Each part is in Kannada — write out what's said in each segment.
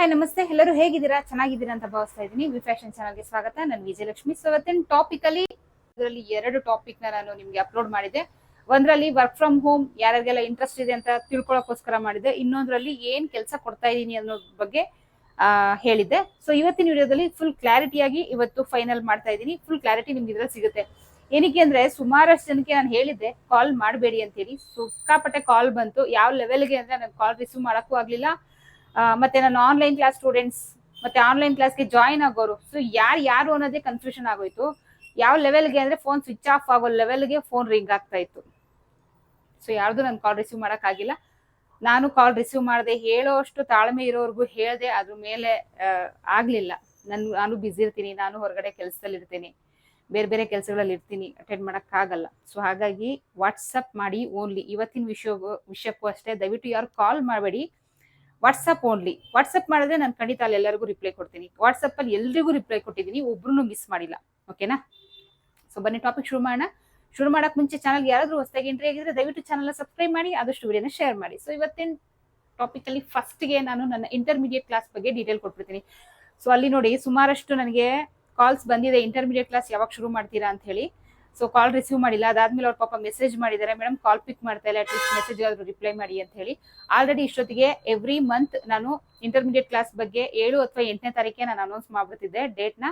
ಹಾಯ್ ನಮಸ್ತೆ. ಎಲ್ಲರೂ ಹೇಗಿದ್ದೀರಾ? ಚೆನ್ನಾಗಿದ್ದೀರಾ ಅಂತ ಭಾವಿಸ್ತಾ ಇದ್ದೀನಿ. ವಿ ಫ್ಯಾಷನ್ ಚಾನಲ್ಗೆ ಸ್ವಾಗತ. ನಾನು ವಿಜಯಲಕ್ಷ್ಮಿ. ಸೊ ಟಾಪಿಕ್ ಅಲ್ಲಿ ಇದರಲ್ಲಿ ಎರಡು ನ ನಾನು ನಿಮ್ಗೆ ಅಪ್ಲೋಡ್ ಮಾಡಿದೆ ಒಂದ್ರಲ್ಲಿ ವರ್ಕ್ ಫ್ರಮ್ ಹೋಮ್ ಯಾರ್ಯಾರಿಗೆಲ್ಲ ಇಂಟ್ರೆಸ್ಟ್ ಇದೆ ಅಂತ ತಿಳ್ಕೊಳಕ್ಕೋಸ್ಕರ ಮಾಡಿದೆ ಇನ್ನೊಂದ್ರಲ್ಲಿ ಏನ್ ಕೆಲಸ ಕೊಡ್ತಾ ಇದ್ದೀನಿ ಅನ್ನೋ ಬಗ್ಗೆ ಹೇಳಿದ್ದೆ. ಸೊ ಇವತ್ತಿನ ವಿಡಿಯೋದಲ್ಲಿ ಫುಲ್ ಕ್ಲಾರಿಟಿಯಾಗಿ ಇವತ್ತು ಫೈನಲ್ ಮಾಡ್ತಾ ಇದ್ದೀನಿ. ಫುಲ್ ಕ್ಲಾರಿಟಿ ನಿಮ್ಗೆ ಇದ್ರಲ್ಲಿ ಸಿಗುತ್ತೆ. ಏನಕ್ಕೆ ಅಂದ್ರೆ ಸುಮಾರಷ್ಟು ಜನಕ್ಕೆ ನಾನು ಹೇಳಿದ್ದೆ ಕಾಲ್ ಮಾಡಬೇಡಿ ಅಂತೇಳಿ. ಸುಕ್ಕಾಪಟ್ಟೆ ಕಾಲ್ ಬಂತು. ಯಾವ ಲೆವೆಲ್ಗೆ ಅಂದ್ರೆ ನಾನು ಕಾಲ್ ರಿಸೀವ್ ಮಾಡಕ್ಕೂ ಆಗ್ಲಿಲ್ಲ. ಮತ್ತೆ ನಾನು ಆನ್ಲೈನ್ ಕ್ಲಾಸ್ ಸ್ಟೂಡೆಂಟ್ಸ್ ಮತ್ತೆ ಆನ್ಲೈನ್ ಕ್ಲಾಸ್ಗೆ ಜಾಯಿನ್ ಆಗೋರು. ಸೊ ಯಾರು ಯಾರು ಅನ್ನೋದೇ ಕನ್ಫ್ಯೂಷನ್ ಆಗೋಯ್ತು. ಯಾವ ಲೆವೆಲ್ಗೆ ಅಂದ್ರೆ ಫೋನ್ ಸ್ವಿಚ್ ಆಫ್ ಆಗೋ ಲೆವೆಲ್ಗೆ ಫೋನ್ ರಿಂಗ್ ಆಗ್ತಾ ಇತ್ತು. ಸೊ ಯಾರ್ದು ನಾನು ಕಾಲ್ ರಿಸೀವ್ ಮಾಡೋಕ್ಕಾಗಿಲ್ಲ. ನಾನು ಕಾಲ್ ರಿಸೀವ್ ಮಾಡದೆ ಹೇಳೋ ಅಷ್ಟು ತಾಳ್ಮೆ ಇರೋರ್ಗು ಹೇಳ್ದೆ, ಅದ್ರ ಮೇಲೆ ಆಗ್ಲಿಲ್ಲ. ನನ್, ನಾನು ಬ್ಯುಸಿ ಇರ್ತೀನಿ, ನಾನು ಹೊರಗಡೆ ಕೆಲಸದಲ್ಲಿ ಇರ್ತೀನಿ, ಬೇರೆ ಬೇರೆ ಕೆಲಸಗಳಲ್ಲಿ ಇರ್ತೀನಿ ಅಟೆಂಡ್ ಮಾಡೋಕ್ಕಾಗಲ್ಲ. ಸೊ ಹಾಗಾಗಿ ವಾಟ್ಸಪ್ ಮಾಡಿ ಓನ್ಲಿ ಇವತ್ತಿನ ವಿಷಯ ವಿಷಯಕ್ಕೂ ಅಷ್ಟೇ. ದಯವಿಟ್ಟು ಯಾರು ಕಾಲ್ ಮಾಡಬೇಡಿ. ವಾಟ್ಸಪ್ ಓನ್ಲಿ ವಾಟ್ಸಪ್ ಮಾಡಿದ್ರೆ ನಾನು ಖಂಡಿತ ಅಲ್ಲಿ ಎಲ್ಲರಿಗೂ ರಿಪ್ಲೈ ಕೊಡ್ತೀನಿ. ವಾಟ್ಸಪ್ಪಲ್ಲಿ ಎಲ್ರಿಗೂ ರಿಪ್ಲೈ ಕೊಟ್ಟಿದ್ದೀನಿ. ಒಬ್ರು ಮಿಸ್ ಮಾಡಿಲ್ಲ. ಓಕೆನಾ ಸೊ ಬನ್ನಿ ಟಾಪಿಕ್ ಶುರು ಮಾಡೋಣ. ಶುರು ಮಾಡೋಕೆ ಮುಂಚೆ ಚಾನಲ್ ಯಾರಾದರೂ ಹೊಸದಾಗಿ ಎಂಟ್ರಿ ಆಗಿದ್ರೆ ದಯವಿಟ್ಟು ಚಾನಲ್ನ ಸಬ್ಸ್ಕ್ರೈಬ್ ಮಾಡಿ, ಆದಷ್ಟು ವಿಡಿಯೋನ ಶೇರ್ ಮಾಡಿ. ಸೊ ಇವತ್ತಿನ ಟಾಪಿಕಲ್ಲಿ ಫಸ್ಟ್ಗೆ ನಾನು ನನ್ನ ಇಂಟರ್ಮೀಡಿಯೇಟ್ ಕ್ಲಾಸ್ ಬಗ್ಗೆ ಡೀಟೇಲ್ ಕೊಟ್ಬಿಡ್ತೀನಿ. ಸೊ ಅಲ್ಲಿ ನೋಡಿ ಸುಮಾರಷ್ಟು ನನಗೆ ಕಾಲ್ಸ್ ಬಂದಿದೆ. ಇಂಟರ್ಮೀಡಿಯೇಟ್ ಕ್ಲಾಸ್ ಯಾವಾಗ ಶುರು ಮಾಡ್ತೀರಾ ಅಂತ ಹೇಳಿ. ಸೊ ಕಾಲ್ ರಿಸೀವ್ ಮಾಡಿಲ್ಲ. ಅದಾದ್ಮೇಲೆ ಅವ್ರ ಪಾಪ ಮೆಸೇಜ್ ಮಾಡಿದ್ದಾರೆ ಮೇಡಮ್ ಕಾಲ್ ಪಿಕ್ ಮಾಡ್ತಾ ಇಲ್ಲ. ಅಟ್ಲೀಸ್ಟ್ ಮೆಸೇಜ್ ಆದ್ರೂ ರಿಪ್ಲೈ ಮಾಡಿ ಅಂತ ಹೇಳಿ. ಆಲ್ರೆಡಿ ಇಷ್ಟೊತ್ತಿಗೆ ಎವ್ರಿ ಮಂತ್ ನಾನು ಇಂಟರ್ಮೀಡಿಯೇಟ್ ಕ್ಲಾಸ್ ಬಗ್ಗೆ ಏಳು ಅಥವಾ ಎಂಟನೇ ತಾರೀಕೆ ನಾನು ಅನೌನ್ಸ್ ಮಾಡ್ಬಿಡ್ತಿದ್ದೆ ಡೇಟ್ನ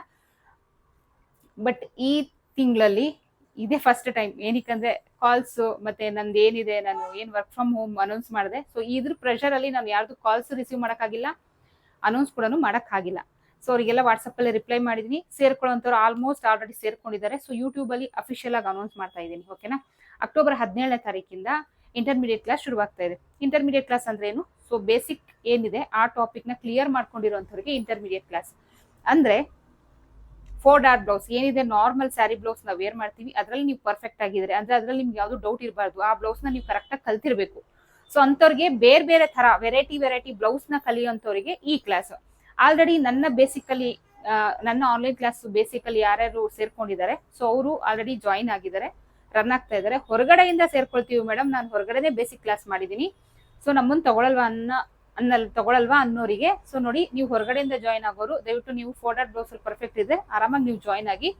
ಬಟ್ ಈ ತಿಂಗಳಲ್ಲಿ ಇದೇ ಫಸ್ಟ್ ಟೈಮ್ ಏನಕ್ಕಂದ್ರೆ ಕಾಲ್ಸ್ ಮತ್ತೆ ನಂದು ಏನಿದೆ, ನಾನು ಏನು ವರ್ಕ್ ಫ್ರಮ್ ಹೋಮ್ ಅನೌನ್ಸ್ ಮಾಡಿದೆ. ಸೊ ಇದ್ರ ಪ್ರೆಷರ್ ಅಲ್ಲಿ ನಾನು ಯಾರ್ದು ಕಾಲ್ಸ್ ರಿಸೀವ್ ಮಾಡೋಕ್ಕಾಗಿಲ್ಲ. ಅನೌನ್ಸ್ ಕೂಡ ಮಾಡೋಕ್ಕಾಗಿಲ್ಲ. ಸೊ ಅವರಿಗೆಲ್ಲ ವಾಟ್ಸಪ್ಪಲ್ಲಿ ರಿಪ್ಲೈ ಮಾಡಿದೀನಿ. ಸೇರ್ಕೊಳ್ಳೋಂಥವ್ರು ಆಲ್ಮೋಸ್ಟ್ ಆಲ್ರೆಡಿ ಸೇರ್ಕೊಂಡಿದ್ದಾರೆ. ಸೊ ಯೂಟ್ಯೂಬಲ್ಲಿ ಅಫಿಷಿಯಲ್ ಆಗಿ ಅನೌನ್ಸ್ ಮಾಡ್ತಾ ಇದ್ದೀನಿ. ಓಕೆನಾ ಅಕ್ಟೋಬರ್ ಹದಿನೇಳನೇ ತಾರೀಕಿಂದ ಇಂಟರ್ಮೀಡಿಯೇಟ್ ಕ್ಲಾಸ್ ಶುರುವಾಗ್ತಾ ಇದೆ. ಇಂಟರ್ಮೀಡಿಯೇಟ್ ಕ್ಲಾಸ್ ಅಂದ್ರೆ ಏನು? ಸೊ ಬೇಸಿಕ್ ಏನಿದೆ? ಆ ಟಾಪಿಕ್ನ ಕ್ಲಿಯರ್ ಮಾಡ್ಕೊಂಡಿರೋಂಥವ್ರಿಗೆ ಇಂಟರ್ಮೀಡಿಯೇಟ್ ಕ್ಲಾಸ್ ಅಂದ್ರೆ ಫೋರ್ ಡಾಟ್ ಬ್ಲೌಸ್ ಏನಿದೆ? ನಾರ್ಮಲ್ ಸ್ಯಾರಿ ಬ್ಲೌಸ್ ನಾವು ವೇರ್ ಮಾಡ್ತೀವಿ. ಅದರಲ್ಲಿ ನೀವು ಪರ್ಫೆಕ್ಟ್ ಆಗಿದ್ರೆ, ಅಂದ್ರೆ ಅದರಲ್ಲಿ ನಿಮ್ಗೆ ಯಾವ್ದು ಡೌಟ್ ಇರಬಾರ್ದು. ಆ ಬ್ಲೌಸ್ನ ನೀವು ಕರೆಕ್ಟ್ ಆಗಿ ಕಲ್ತಿರ್ಬೇಕು. ಸೊ ಅಂಥವ್ರಿಗೆ ಬೇರೆ ಬೇರೆ ತರ ವೆರೈಟಿ ವೆರೈಟಿ ಬ್ಲೌಸ್ನ ಕಲಿಯೋಂಥವ್ರಿಗೆ ಈ ಕ್ಲಾಸ್ ಆಲ್ರೆಡಿ ನನ್ನ ಬೇಸಿಕಲಿ ನನ್ನ ಆನ್ಲೈನ್ ಕ್ಲಾಸ್ ಬೇಸಿಕಲಿ ಯಾರ್ಯಾರು ಸೇರ್ಕೊಂಡಿದ್ದಾರೆ ಸೊ ಅವರು ಆಲ್ರೆಡಿ ಜಾಯಿನ್ ಆಗಿದ್ದಾರೆ ರನ್ ಆಗ್ತಾ ಇದ್ದಾರೆ. ಹೊರಗಡೆಯಿಂದ ಸೇರ್ಕೊಳ್ತೀವಿ ಮೇಡಮ್ ನಾನು ಹೊರಗಡೆನೆ ಬೇಸಿಕ್ ಕ್ಲಾಸ್ ಮಾಡಿದ್ದೀನಿ. ಸೊ ನಮ್ಮನ್ನು ತಗೊಳಲ್ವಾ ಅನ್ನ, ಅನ್ನಲ್, ತಗೊಳಲ್ವಾ ಅನ್ನೋರಿಗೆ ಸೊ ನೋಡಿ, ನೀವು ಹೊರಗಡೆಯಿಂದ ಜಾಯಿನ್ ಆಗೋರು, ದಯವಿಟ್ಟು ನೀವು ಫೋರ್ ಡಾಟ್ ಬ್ಲೌಸ್ ಪರ್ಫೆಕ್ಟ್ ಇದೆ. ಆರಾಮಾಗಿ ನೀವು ಜಾಯಿನ್ ಆಗಿ